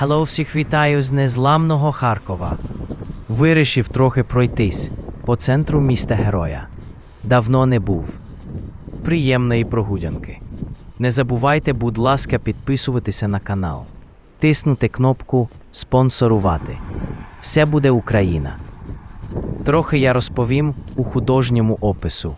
Хелло, всіх вітаю з незламного Харкова. Вирішив трохи пройтись по центру міста Героя. Давно не був. Приємної прогулянки. Не забувайте, будь ласка, підписуватися на канал, тиснути кнопку спонсорувати. Все буде Україна. Трохи я розповім у художньому опису.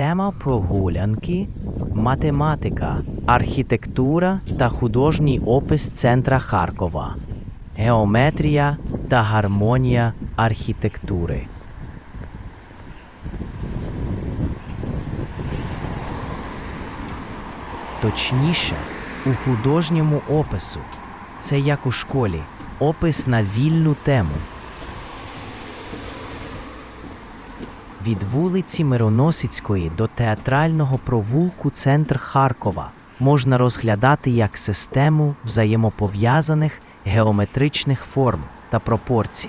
Тема прогулянки математика, архітектура та художній опис центра Харкова, геометрія та гармонія архітектури. Точніше, у художньому опису. Це як у школі, опис на вільну тему. Від вулиці Мироносицької до театрального провулку центр Харкова можна розглядати як систему взаємопов'язаних геометричних форм та пропорцій.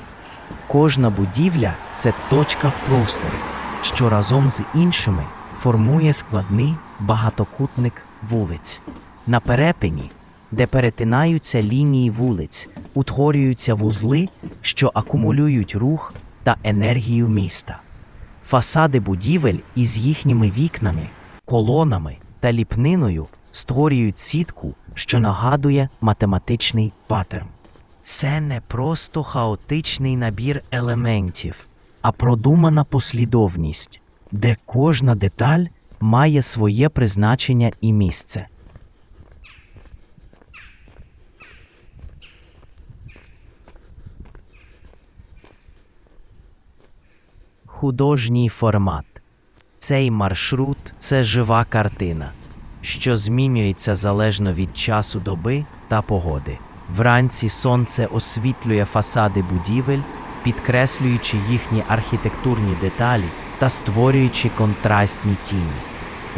Кожна будівля це точка в просторі, що разом з іншими формує складний багатокутник вулиць. На перепині, де перетинаються лінії вулиць, утворюються вузли, що акумулюють рух та енергію міста. Фасади будівель із їхніми вікнами, колонами та ліпниною створюють сітку, що нагадує математичний паттерн. Це не просто хаотичний набір елементів, а продумана послідовність, де кожна деталь має своє призначення і місце. Художній формат. Цей маршрут це жива картина, що змінюється залежно від часу доби та погоди. Вранці сонце освітлює фасади будівель, підкреслюючи їхні архітектурні деталі та створюючи контрастні тіні.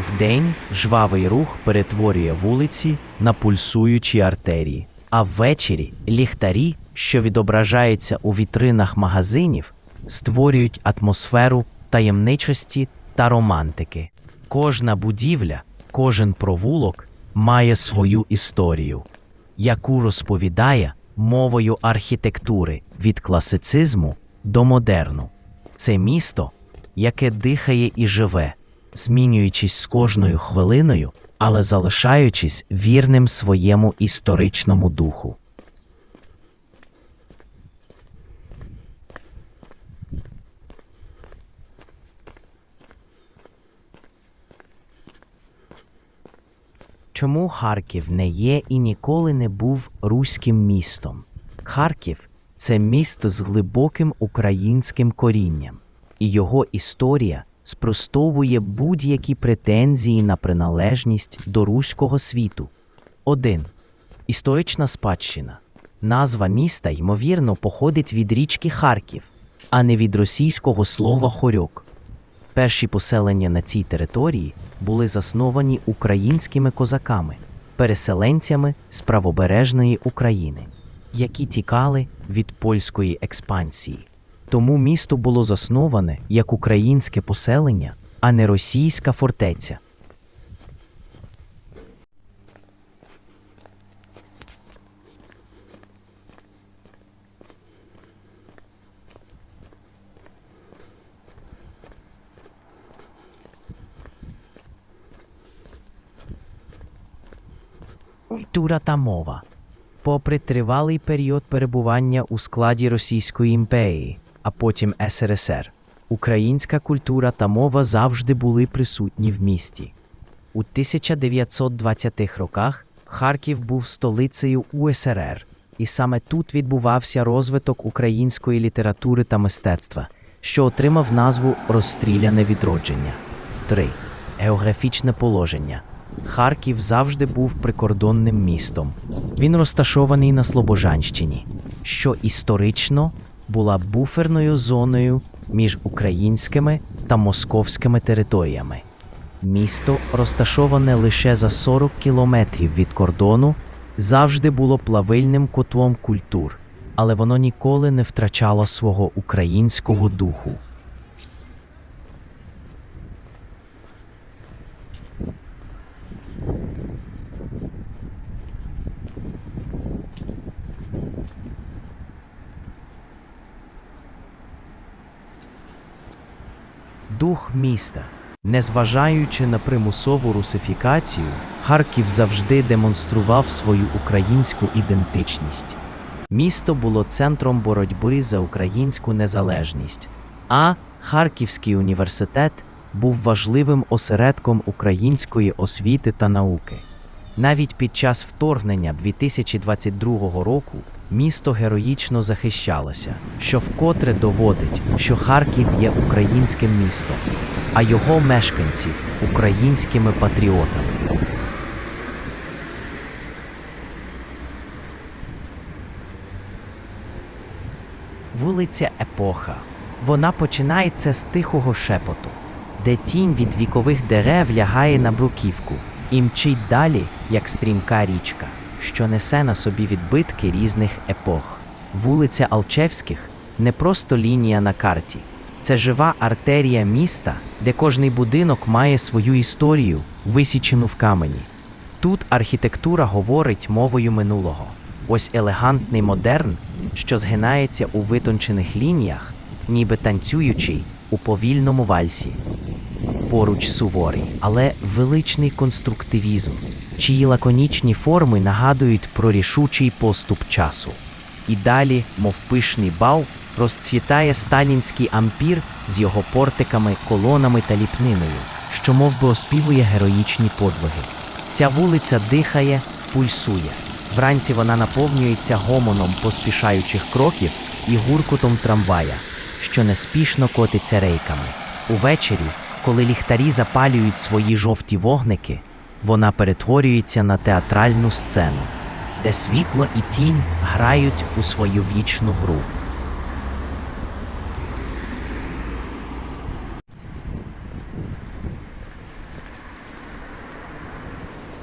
Вдень жвавий рух перетворює вулиці на пульсуючі артерії, а ввечері ліхтарі, що відображаються у вітринах магазинів, створюють атмосферу таємничості та романтики. Кожна будівля, кожен провулок має свою історію, яку розповідає мовою архітектури від класицизму до модерну. Це місто, яке дихає і живе, змінюючись з кожною хвилиною, але залишаючись вірним своєму історичному духу. Чому Харків не є і ніколи не був руським містом? Харків це місто з глибоким українським корінням, і його історія спростовує будь-які претензії на приналежність до руського світу. 1. Історична спадщина. Назва міста, ймовірно, походить від річки Харків, а не від російського слова хорьок. Перші поселення на цій території були засновані українськими козаками, переселенцями з правобережної України, які тікали від польської експансії. Тому місто було засноване як українське поселення, а не російська фортеця. Культура та мова. Попри тривалий період перебування у складі Російської імперії, а потім СРСР, українська культура та мова завжди були присутні в місті. У 1920-х роках Харків був столицею УСРР, і саме тут відбувався розвиток української літератури та мистецтва, що отримав назву Розстріляне відродження. 3. Географічне положення. Харків завжди був прикордонним містом. Він розташований на Слобожанщині, що історично була буферною зоною між українськими та московськими територіями. Місто, розташоване лише за 40 кілометрів від кордону, завжди було плавильним котлом культур, але воно ніколи не втрачало свого українського духу. Дух міста. Незважаючи на примусову русифікацію, Харків завжди демонстрував свою українську ідентичність. Місто було центром боротьби за українську незалежність, а Харківський університет був важливим осередком української освіти та науки. Навіть під час вторгнення 2022 року місто героїчно захищалося, що вкотре доводить, що Харків є українським містом, а його мешканці українськими патріотами. Вулиця Епоха. Вона починається з тихого шепоту, де тінь від вікових дерев лягає на бруківку і мчить далі, як стрімка річка, що несе на собі відбитки різних епох. Вулиця Алчевських не просто лінія на карті, це жива артерія міста, де кожний будинок має свою історію, висічену в камені. Тут архітектура говорить мовою минулого. Ось елегантний модерн, що згинається у витончених лініях, ніби танцюючий у повільному вальсі. Поруч суворий, але величний конструктивізм, чиї лаконічні форми нагадують про рішучий поступ часу. І далі, мов пишний бал, розцвітає сталінський ампір з його портиками, колонами та ліпниною, що мов би оспівує героїчні подвиги. Ця вулиця дихає, пульсує. Вранці вона наповнюється гомоном поспішаючих кроків і гуркутом трамвая, що неспішно котиться рейками. Увечері, коли ліхтарі запалюють свої жовті вогники, вона перетворюється на театральну сцену, де світло і тінь грають у свою вічну гру.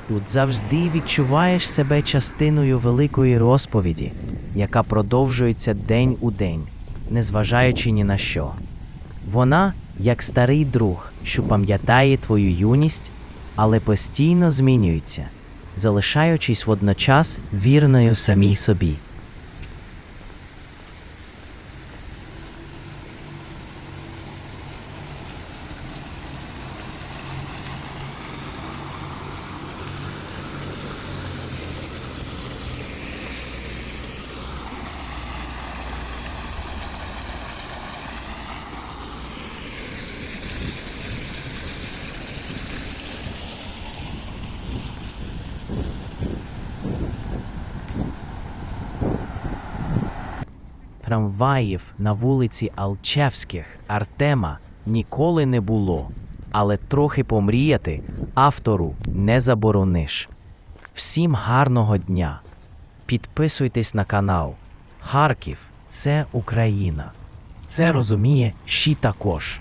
Тут завжди відчуваєш себе частиною великої розповіді, яка продовжується день у день, незважаючи ні на що. Вона як старий друг, що пам'ятає твою юність, але постійно змінюється, залишаючись водночас вірною самій собі. Трамваїв на вулиці Алчевських Артема ніколи не було, але трохи помріяти автору не заборониш. Всім гарного дня! Підписуйтесь на канал. Харків це Україна. Це розуміє ще також.